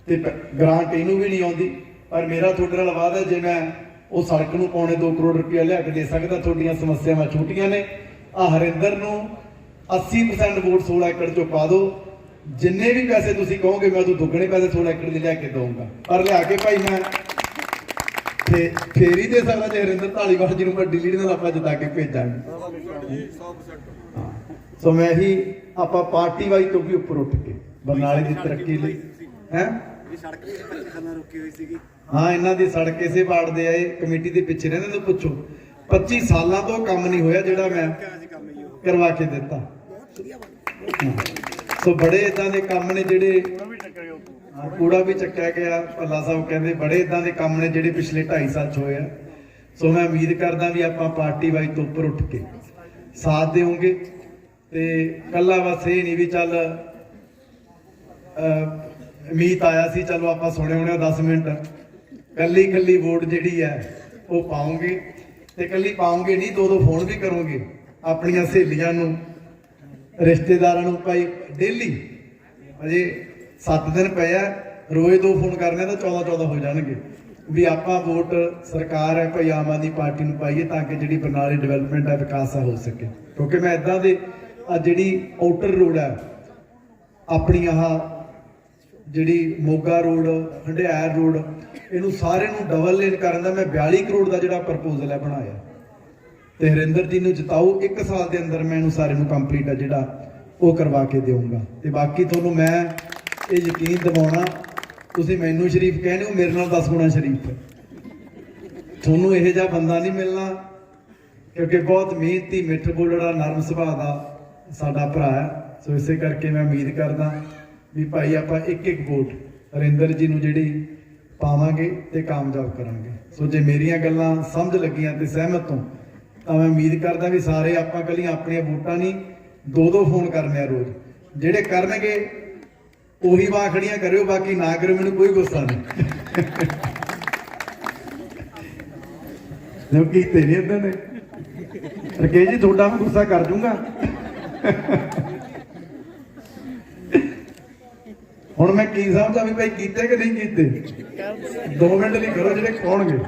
ਤੇ ਪ- ਗ੍ਰਾਂਟ ਇਹਨੂੰ ਵੀ ਨਹੀਂ ਆਉਂਦੀ। ਪਰ ਮੇਰਾ ਤੁਹਾਡੇ ਨਾਲ ਵਾਅਦਾ ਜੇ ਮੈਂ ਉਹ ਸੜਕ ਨੂੰ ਪੌਣੇ 2 ਕਰੋੜ ਰੁਪਇਆ ਲਿਆ ਕੇ ਦੇ ਸਕਦਾ, ਤੁਹਾਡੀਆਂ ਸਮੱਸਿਆਵਾਂ ਛੋਟੀਆਂ ਨੇ। ਆ ਹਰਿੰਦਰ ਨੂੰ 80% ਵੋਟ 16 ਏਕੜ ਚੋਂ ਪਾ ਦਿਓ। ਜਿੰਨੇ ਵੀ ਪੈਸੇ ਤੁਸੀਂ ਕਹੋਗੇ, ਮੈਂ ਉਹ ਦੁੱਗਣੇ ਪੈਸੇ 16 ਏਕੜ ਦੇ ਲਿਆ ਕੇ ਦਊਂਗਾ। ਪਰ ਲਿਆ ਕੇ ਭਾਈ ਮੈਂ ਤੇ ਫੇਰ ਹੀ ਦੇ ਸਕਦਾ ਜੇ ਹਰਿੰਦਰ ਢਾਲੀਵਾਲ ਜੀ ਨੂੰ ਵੱਡੀ ਲੀਡ ਨਾਲ ਆਪਾਂ ਜਿਤਾ ਕੇ ਭੇਜਾਂਗੇ। ਸੋ ਮੈਂ ਹੀ ਆਪਾਂ ਪਾਰਟੀ ਵਾਈ ਤੋਂ ਵੀ ਉੱਪਰ ਉੱਠ ਕੇ, ਬਰਨਾਲੇ ਦੀ ਤਰੱਕੀ ਲਈ। ਹੈ? ਸੜਕ ਵੀ ਪੱਚੀ ਖਾਨਾ ਰੁਕੀ ਹੋਈ ਸੀਗੀ ਹਾਂ, ਇਹਨਾਂ ਦੀ ਸੜਕ ਇਸੇ ਬਾੜ ਦੇ ਆਏ ਕਮੇਟੀ ਦੇ ਪਿੱਛੇ ਰਹਿੰਦੇ ਤੋਂ ਪੁੱਛੋ। 25 ਸਾਲਾਂ ਤੋਂ ਕੰਮ ਨਹੀਂ ਹੋਇਆ ਜਿਹੜਾ ਮੈਂ ਕਰਵਾ ਕੇ ਦਿੱਤਾ। ਸੋ ਬੜੇ ਇਦਾਂ ਦੇ ਕੰਮ ਨੇ ਜਿਹੜੇ ਕੂੜਾ ਵੀ ਚੱਕਿਆ ਗਿਆ, ਭੱਲਾ ਸਾਹਿਬ ਕਹਿੰਦੇ ਬੜੇ ਇਦਾਂ ਦੇ ਕੰਮ ਨੇ ਜਿਹੜੇ ਪਿਛਲੇ 2.5 ਸਾਲ 'ਚ ਹੋਏ ਆ। ਸੋ ਮੈਂ ਉਮੀਦ ਕਰਦਾ ਵੀ ਆਪਾਂ ਪਾਰਟੀ ਵਾਈ ਤੋਂ ਉੱਪਰ ਉੱਠ ਕੇ ਸਾਥ ਦਿਓਗੇ ਤੇ ਕੱਲਾ ਬਸ ਇਹ ਨਹੀਂ ਵੀ ਚੱਲ, ਅਹ, ਮੀਤ ਆਇਆ ਸੀ, ਚਲੋ ਆਪਾਂ ਸੁਣੇ ਹੋਣੇ 10 ਮਿੰਟ। ਕੱਲੀ ਕੱਲੀ ਵੋਟ ਜਿਹੜੀ ਹੈ, ਉਹ ਪਾਉਂਗੇ। ਤੇ ਕੱਲੀ ਪਾਉਂਗੇ ਨਹੀਂ ਦੋ ਦੋ ਫੋਨ ਵੀ ਕਰੋਗੇ ਆਪਣੀਆਂ ਸਹੇਲੀਆਂ ਨੂੰ, ਰਿਸ਼ਤੇਦਾਰਾਂ ਨੂੰ। ਭਾਈ ਡੇਲੀ ਅਜੇ 7 ਦਿਨ ਪਏ ਆ, ਰੋਜ਼ ਦੋ ਫੋਨ ਕਰਨੇ ਤਾਂ 14 14 ਹੋ ਜਾਣਗੇ। ਵੀ ਆਪਾਂ ਵੋਟ ਸਰਕਾਰ ਹੈ, ਭਾਈ ਆਮ ਆਦਮੀ ਪਾਰਟੀ ਨੂੰ ਪਾਈਏ ਤਾਂ ਕਿ ਜਿਹੜੀ ਬਰਨਾਲੇ ਡਿਵੈਲਪਮੈਂਟ ਹੈ, ਵਿਕਾਸ ਆ, ਹੋ ਸਕੇ। ਕਿਉਂਕਿ ਮੈਂ ਇਦਾਂ ਦੇ ਆ ਜਿਹੜੀ ਆਊਟਰ ਰੋਡ ਹੈ, ਆਪਣੀ ਆਹ ਜਿਹੜੀ ਮੋਗਾ ਰੋਡ ਹੰਡਿਆਰ ਰੋਡ, ਇਹਨੂੰ ਸਾਰੇ ਨੂੰ ਡਬਲ ਲੇਨ ਕਰਨ ਦਾ ਮੈਂ 42 ਕਰੋੜ ਦਾ ਜਿਹੜਾ ਪ੍ਰਪੋਜ਼ਲ ਹੈ ਬਣਾਇਆ। ਤੇ ਹਰਿੰਦਰ ਜੀ ਨੂੰ ਜਿਤਾਓ 1 ਸਾਲ ਦੇ ਅੰਦਰ ਮੈਂ ਇਹਨੂੰ ਸਾਰੇ ਨੂੰ ਕੰਪਲੀਟ ਆ ਜਿਹੜਾ ਉਹ ਕਰਵਾ ਕੇ ਦੇਵਾਂਗਾ ਤੇ ਬਾਕੀ ਤੁਹਾਨੂੰ ਮੈਂ ਇਹ ਯਕੀਨ ਦਿਵਾਉਣਾ, ਤੁਸੀਂ ਮੈਨੂੰ ਸ਼ਰੀਫ ਕਹਿੰਦੇ ਹੋ, ਮੇਰੇ ਨਾਲ 10 ਗੁਣਾ ਸ਼ਰੀਫ ਹੈ। ਤੁਹਾਨੂੰ ਇਹੋ ਜਿਹਾ ਬੰਦਾ ਨਹੀਂ ਮਿਲਣਾ, ਕਿਉਂਕਿ ਬਹੁਤ ਮਿਹਨਤੀ ਮਿੱਠ ਬੋਲੜਾ ਨਰਮ ਸੁਭਾਅ ਦਾ ਸਾਡਾ ਭਰਾ ਹੈ। ਸੋ ਇਸੇ ਕਰਕੇ ਮੈਂ ਉਮੀਦ ਕਰਦਾ ਵੀ ਭਾਈ ਆਪਾਂ ਇੱਕ ਇੱਕ ਵੋਟ ਹਰਿੰਦਰ ਜੀ ਨੂੰ ਜਿਹੜੀ ਪਾਵਾਂਗੇ ਤੇ ਕਾਮਯਾਬ ਕਰਾਂਗੇ। ਸੋ ਜੇ ਮੇਰੀਆਂ ਗੱਲਾਂ ਸਮਝ ਲੱਗੀਆਂ ਤੇ ਸਹਿਮਤ ਹੋ, ਤਾਂ ਮੈਂ ਉਮੀਦ ਕਰਦਾ ਵੀ ਸਾਰੇ ਆਪਾਂ ਕੱਲੀਆਂ ਆਪਣੀਆਂ ਵੋਟਾਂ ਨਹੀਂ ਦੋ ਦੋ ਫੋਨ ਕਰਨੇ ਆ ਰੋਜ਼। ਜਿਹੜੇ ਕਰਨਗੇ, ਉਹੀ ਬਾਹ ਖੜੀਆਂ ਕਰਿਓ, ਬਾਕੀ ਨਾ ਕਰਿਓ, ਮੈਨੂੰ ਕੋਈ ਗੁੱਸਾ ਨਹੀਂ। [laughs] ਜੋ ਕੀਤੇ ਨਹੀਂ ਇਦਾਂ ਨੇ। ਰਕੇ ਜੀ, ਤੁਹਾਡਾ ਮੈਂ ਗੁੱਸਾ ਕਰ ਦੂੰਗਾ ਹੁਣ ਮੈਂ ਕੀ ਸਮਝਾਂ ਵੀ ਭਾਈ ਕੀਤੇ ਕਿ ਨਹੀਂ ਕੀਤੇ? 2 ਮਿੰਟ ਲਈ ਕਰੋ ਜਿਹੜੇ ਕਹੋਣਗੇ।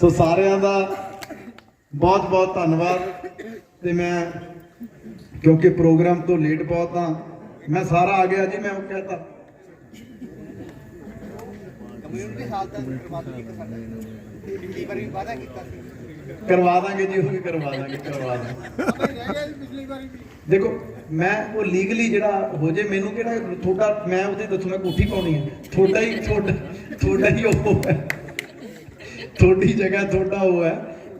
ਸੋ ਸਾਰਿਆਂ ਦਾ ਬਹੁਤ ਬਹੁਤ ਧੰਨਵਾਦ ਤੇ ਮੈਂ ਕਿਉਂਕਿ ਪ੍ਰੋਗਰਾਮ ਤੋਂ ਲੇਟ ਬਹੁਤ ਆ ਮੈਂ ਸਾਰਾ ਆ ਗਿਆ ਜੀ, ਮੈਂ ਉਹ ਕਹਤਾ। ਕਮਿਊਨਿਟੀ ਹਾਲ ਦਾ ਕਰਵਾ ਦੋ ਸਾਡਾ। ਪਿਛਲੀ ਵਾਰੀ ਵੀ ਵਾਅਦਾ ਕੀਤਾ ਸੀ। ਕਰਵਾ ਦਾਂਗੇ ਜੀ ਉਹ ਵੀ ਕਰਵਾ ਦਾਂਗੇ ਕਰਵਾ ਦਾਂਗੇ। ਦੇਖੋ ਮੈਂ ਉਹ ਲੀਗਲੀ ਜਿਹੜਾ ਹੋ ਜੇ ਮੈਨੂੰ ਕਿਹੜਾ ਤੁਹਾਡਾ ਮੈਂ ਉਹਦੇ ਦੱਸੂ ਮੈਂ ਕੋਠੀ ਪਾਉਣੀ ਹੈ। ਤੁਹਾਡਾ ਹੀ ਤੁਹਾਡਾ ਤੁਹਾਡਾ ਹੀ ਉਹ ਹੈ। ਤੁਹਾਡੀ ਜਗ੍ਹਾ ਤੁਹਾਡਾ ਉਹ ਹੈ।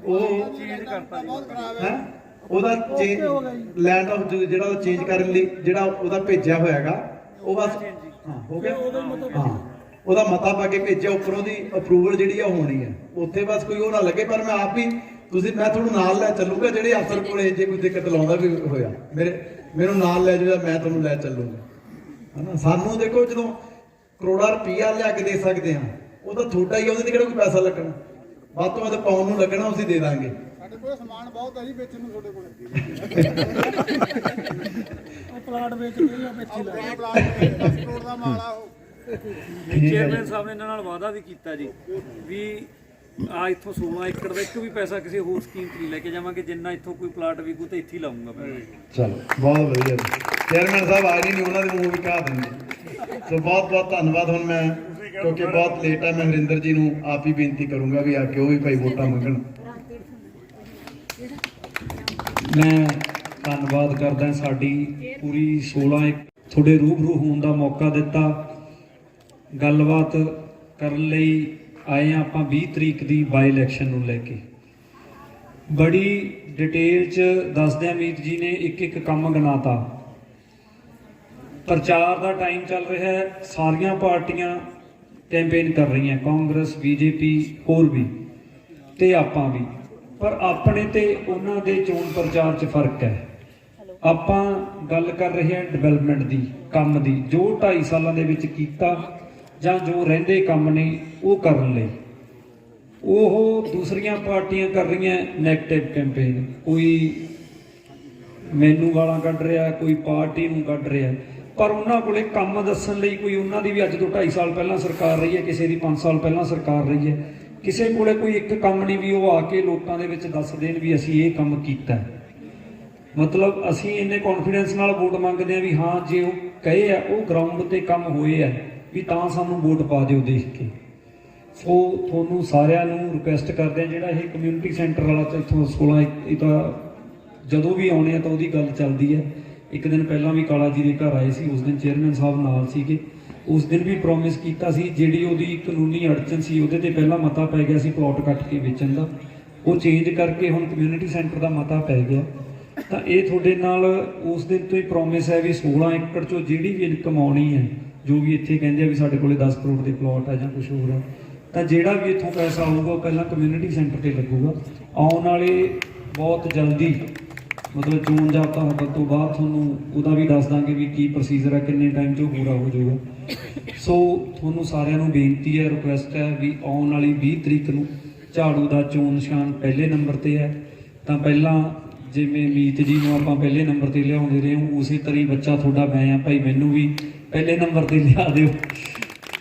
ਉਹ ਚੇਂਜ ਕਰਤਾ ਬਹੁਤ ਖਰਾਬ ਹੈ ਉਹਦਾ ਚੇਂਜ ਲੈਂਡ ਆਫ ਜਿਹੜਾ ਉਹ ਚੇਂਜ ਕਰਨ ਲਈ ਜਿਹੜਾ ਉਹਦਾ ਭੇਜਿਆ ਹੋਇਆਗਾ ਉਹ ਬਸ ਹਾਂ ਹੋ ਗਿਆ। ਹਾਂ। ਉਹਦਾ ਮਤਾ ਪਾ ਕੇ ਭੇਜਿਆ ਉੱਪਰੋਂ ਦੀ ਅਪਰੂਵਲ ਜਿਹੜੀ ਆ ਹੋਣੀ ਹੈ ਉੱਥੇ ਬਸ ਕੋਈ ਉਹ ਨਾ ਲੱਗੇ ਪਰ ਮੈਂ ਆਪ ਹੀ ਤੁਸੀਂ ਮੈਂ ਤੁਹਾਨੂੰ ਨਾਲ ਲੈ ਚੱਲੂਗਾ ਜਿਹੜੇ ਅਫਸਰ ਕੋਲੇ ਜੇ ਕੋਈ ਦਿੱਕਤ ਲਾਉਂਦਾ ਵੀ ਹੋਇਆ। ਮੇਰੇ ਮੈਨੂੰ ਨਾਲ ਲੈ ਜਾਓ ਮੈਂ ਤੁਹਾਨੂੰ ਲੈ ਚੱਲੂਗਾ। ਹਨਾ? ਸਾਨੂੰ ਦੇਖੋ ਜਦੋਂ ਕਰੋੜਾ ਰੁਪਈਆ ਲਿਆ ਕੇ ਦੇ ਸਕਦੇ ਹਾਂ ਉਹ ਤਾਂ ਤੁਹਾਡਾ ਹੀ ਆ, ਉਹਦੇ ਤੇ ਕਿਹੜਾ ਕੋਈ ਪੈਸਾ ਲੱਗਣਾ? ਵੱਧ ਤੋਂ ਵੱਧ ਪਾਉਣ ਨੂੰ ਲੱਗਣਾ ਅਸੀਂ ਦੇ ਦਾਂਗੇ। ਸਾਡੇ ਕੋਲ ਸਮਾਨ ਬਹੁਤ ਹੈ ਜੀ ਵੇਚਣ ਨੂੰ ਤੁਹਾਡੇ ਕੋਲ। ਪਲਾਟ ਵੇਚ ਕੇ ਵੇਚੀ ਲਾ ਪਲਾਟ 10 ਕਰੋੜ ਦਾ ਮਾਲ ਆ ਉਹ। ਚੇਅਰਮੈਨ ਸਾਹਿਬ ਨੇ ਇਹਨਾਂ ਨਾਲ ਵਾਅਦਾ ਵੀ ਕੀਤਾ ਜੀ, ਵੀ ਆ ਇੱਥੋਂ 16 ਏਕੜ ਦਾ ਇੱਕ ਵੀ ਪੈਸਾ ਕਿਸੇ ਹੋਰ ਸਕੀਮ 'ਚ ਨਹੀਂ ਲੈ ਕੇ ਜਾਵਾਂਗੇ, ਜਿੰਨਾ ਇੱਥੋਂ ਕੋਈ ਪਲਾਟ ਵਿਕੂ ਤੇ ਇੱਥੇ ਹੀ ਲਾਉਂਗਾ ਮੈਂ। ਚਲੋ, ਬਹੁਤ ਵਧੀਆ। ਚੇਅਰਮੈਨ ਸਾਹਿਬ ਆਏ ਨਹੀਂ ਉਹਨਾਂ ਦੇ ਮੂੰਹ ਵੀ ਕਹਾ ਦਿੰਦੇ। ਸੋ ਬਹੁਤ ਬਹੁਤ ਧੰਨਵਾਦ ਹੁਣ ਮੈਂ, ਕਿਉਂਕਿ ਬਹੁਤ ਲੇਟ ਹੈ ਮੈਂ ਹਰਿੰਦਰ ਜੀ ਨੂੰ ਆਪ ਹੀ ਬੇਨਤੀ ਕਰੂੰਗਾ ਵੀ ਆ ਕੇ ਉਹ ਵੀ ਭਾਈ ਵੋਟਾਂ ਮੰਗਣ। ਮੈਂ ਧੰਨਵਾਦ ਕਰਦਾ ਸਾਡੀ ਪੂਰੀ 16 ਇੱਕ ਤੁਹਾਡੇ ਰੂਬਰੂ ਹੋਣ ਦਾ ਮੌਕਾ ਦਿੱਤਾ। ਗੱਲਬਾਤ ਕਰਨ ਲਈ ਆਏ ਹਾਂ ਆਪਾਂ 20 ਤਰੀਕ ਦੀ ਬਾਈ ਇਲੈਕਸ਼ਨ ਨੂੰ ਲੈ ਕੇ। ਬੜੀ ਡਿਟੇਲ ਚ ਦੱਸਦੇ ਆ ਮੀਤ ਜੀ ਨੇ ਇੱਕ ਇੱਕ ਕੰਮ ਗਨਾਤਾ ਪ੍ਰਚਾਰ ਦਾ ਟਾਈਮ ਚੱਲ ਰਿਹਾ ਹੈ ਸਾਰੀਆਂ ਪਾਰਟੀਆਂ ਕੈਂਪੇਨ ਕਰ ਰਹੀਆਂ ਕਾਂਗਰਸ ਬੀਜੇਪੀ ਹੋਰ ਵੀ ਤੇ ਆਪਾਂ ਵੀ। ਪਰ ਆਪਣੇ ਤੇ ਉਹਨਾਂ ਦੇ ਚੋਣ ਪ੍ਰਚਾਰ 'ਚ ਫ਼ਰਕ ਹੈ। ਆਪਾਂ ਗੱਲ ਕਰ ਰਹੇ ਹਾਂ ਡਿਵੈਲਪਮੈਂਟ ਦੀ ਕੰਮ ਦੀ। ਜੋ 2.5 ਸਾਲਾਂ ਦੇ ਵਿੱਚ ਕੀਤਾ ਜਾਂ ਜੋ ਰਹਿੰਦੇ ਕੰਮ ਨੇ ਉਹ ਕਰਨ ਲਈ। ਉਹ ਦੂਸਰੀਆਂ ਪਾਰਟੀਆਂ ਕਰ ਰਹੀਆਂ ਨੈਗੇਟਿਵ ਕੈਂਪੇਨ ਕੋਈ ਮੈਨੂੰ ਗਾਲਾਂ ਕੱਢ ਰਿਹਾ, ਕੋਈ ਪਾਰਟੀ ਨੂੰ ਕੱਢ ਰਿਹਾ। ਪਰ ਉਹਨਾਂ ਕੋਲੇ ਕੰਮ ਦੱਸਣ ਲਈ ਕੋਈ, ਉਹਨਾਂ ਦੀ ਵੀ ਅੱਜ ਤੋਂ 2.5 ਸਾਲ ਪਹਿਲਾਂ ਸਰਕਾਰ ਰਹੀ ਹੈ, ਕਿਸੇ ਦੀ 5 ਸਾਲ ਪਹਿਲਾਂ ਸਰਕਾਰ ਰਹੀ ਹੈ। ਕਿਸੇ ਕੋਲੇ ਕੋਈ ਇੱਕ ਕੰਮ ਨਹੀਂ ਵੀ ਉਹ ਆ ਕੇ ਲੋਕਾਂ ਦੇ ਵਿੱਚ ਦੱਸ ਦੇਣ ਵੀ ਅਸੀਂ ਇਹ ਕੰਮ ਕੀਤਾ। ਮਤਲਬ ਅਸੀਂ ਇੰਨੇ ਕੌਨਫੀਡੈਂਸ ਨਾਲ ਵੋਟ ਮੰਗਦੇ ਆ ਵੀ ਹਾਂ, ਜੇ ਉਹ ਕਹੇ ਆ, ਉਹ ਗਰਾਊਂਡ ਤੇ ਕੰਮ ਹੋਏ ਆ। ਵੀ ਤਾਂ ਸਾਨੂੰ ਵੋਟ ਪਾ ਦਿਓ ਦੇਖ ਕੇ। ਸੋ ਤੁਹਾਨੂੰ ਸਾਰਿਆਂ ਨੂੰ ਰਿਕੁਐਸਟ ਕਰਦੇ ਆ ਜਿਹੜਾ ਇਹ ਕਮਿਊਨਿਟੀ ਸੈਂਟਰ ਵਾਲਾ ਤਾਂ ਇੱਥੋਂ 16 ਇਹ- ਤਾਂ ਜਦੋਂ ਵੀ ਆਉਣੇ ਆ ਤਾਂ ਉਹਦੀ ਗੱਲ ਚੱਲਦੀ ਹੈ। ਇੱਕ ਦਿਨ ਪਹਿਲਾਂ ਵੀ ਕਾਲਾ ਜੀ ਦੇ ਘਰ ਆਏ ਸੀ, ਉਸ ਦਿਨ ਚੇਅਰਮੈਨ ਸਾਹਿਬ ਨਾਲ ਸੀਗੇ। ਉਸ ਦਿਨ ਵੀ ਪ੍ਰੋਮਿਸ ਕੀਤਾ ਸੀ, ਜਿਹੜੀ ਉਹਦੀ ਕਾਨੂੰਨੀ ਅੜਚਨ ਸੀ, ਉਹਦੇ ਤੇ ਪਹਿਲਾਂ ਮਤਾ ਪੈ ਗਿਆ ਸੀ ਪਲਾਟ ਕੱਟ ਕੇ ਵੇਚਣ ਦਾ। ਉਹ ਚੇਂਜ ਕਰਕੇ ਹੁਣ ਕਮਿਊਨਿਟੀ ਸੈਂਟਰ ਦਾ ਮਤਾ ਪੈ ਗਿਆ। ਤਾਂ ਇਹ ਤੁਹਾਡੇ ਨਾਲ ਉਸ ਦਿਨ ਤੋਂ ਹੀ ਪ੍ਰੋਮਿਸ ਹੈ ਵੀ 16 ਏਕੜ ਚੋਂ ਜਿਹੜੀ ਵੀ ਇਨਕਮ ਆਉਣੀ ਹੈ ਜੋ ਵੀ ਇੱਥੇ ਕਹਿੰਦੇ ਆ ਵੀ ਸਾਡੇ ਕੋਲੇ 10 ਕਰੋੜ ਦੇ ਪਲਾਟ ਆ ਜਾਂ ਕੁਝ ਹੋਰ ਹੈ ਤਾਂ ਜਿਹੜਾ ਵੀ ਇੱਥੋਂ ਪੈਸਾ ਆਊਗਾ ਉਹ ਪਹਿਲਾਂ ਕਮਿਊਨਿਟੀ ਸੈਂਟਰ ਤੇ ਲੱਗੂਗਾ। ਆਉਣ ਵਾਲੇ ਬਹੁਤ ਜਲਦੀ, ਮਤਲਬ ਚੋਣ ਜਾਬਤਾ ਹਟਣ ਤੋਂ ਬਾਅਦ ਤੁਹਾਨੂੰ ਉਹਦਾ ਵੀ ਦੱਸ ਦਾਂਗੇ ਵੀ ਕੀ ਪ੍ਰੋਸੀਜਰ ਹੈ ਕਿੰਨੇ ਟਾਈਮ 'ਚ ਉਹ ਪੂਰਾ ਹੋ ਜਾਊਗਾ। ਸੋ ਤੁਹਾਨੂੰ ਸਾਰਿਆਂ ਨੂੰ ਬੇਨਤੀ ਹੈ ਰਿਕੁਐਸਟ ਹੈ ਵੀ ਆਉਣ ਵਾਲੀ 20 ਤਰੀਕ ਨੂੰ ਝਾੜੂ ਦਾ ਚੋਣ ਨਿਸ਼ਾਨ ਪਹਿਲੇ ਨੰਬਰ ਤੇ ਹੈ। ਤਾਂ ਪਹਿਲਾਂ ਜਿਵੇਂ ਮੀਤ ਜੀ ਨੂੰ ਆਪਾਂ ਪਹਿਲੇ ਨੰਬਰ ਤੇ ਲਿਆਉਂਦੇ ਰਹੇ ਹਾਂ, ਉਸੇ ਤਰ੍ਹਾਂ ਹੀ ਬੱਚਾ ਤੁਹਾਡਾ, ਮੈਂ ਆ ਭਾਈ, ਮੈਨੂੰ ਵੀ ਪਹਿਲੇ ਨੰਬਰ ਤੇ ਲਿਆ ਦਿਓ।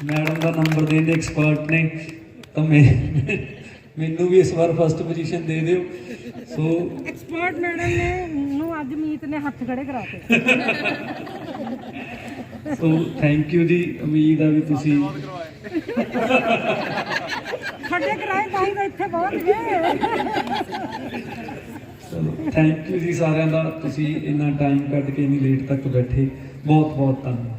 ਮੈਡਮ ਦਾ ਨੰਬਰ ਦੇਣ ਦੇ ਐਕਸਪਰਟ ਨੇ ਤਾਂ ਮੈਂ ਮੈਨੂੰ ਵੀ ਇਸ ਵਾਰ ਫਸਟ ਪੋਜੀਸ਼ਨ ਦੇ ਦਿਓ। ਸੋ ਐਕਸਪਰਟ ਮੈਡਮ ਨੇ ਨੂੰ ਅੱਜ ਮੀਤ ਨੇ ਹੱਥ ਖੜੇ ਕਰਾਤੇ। ਸੋ ਥੈਂਕ ਯੂ ਜੀ। ਉਮੀਦ ਆ ਵੀ ਤੁਸੀਂ ਖੜੇ ਕਰਾਏ ਤਾਂ ਹੀ ਇੱਥੇ ਪਹੁੰਚ ਗਏ। ਚਲੋ ਥੈਂਕ ਯੂ ਜੀ ਸਾਰਿਆਂ ਦਾ। ਤੁਸੀਂ ਇੰਨਾ ਟਾਈਮ ਕੱਢ ਕੇ ਇੰਨੀ ਲੇਟ ਤੱਕ ਬੈਠੇ। ਬਹੁਤ ਬਹੁਤ ਧੰਨਵਾਦ।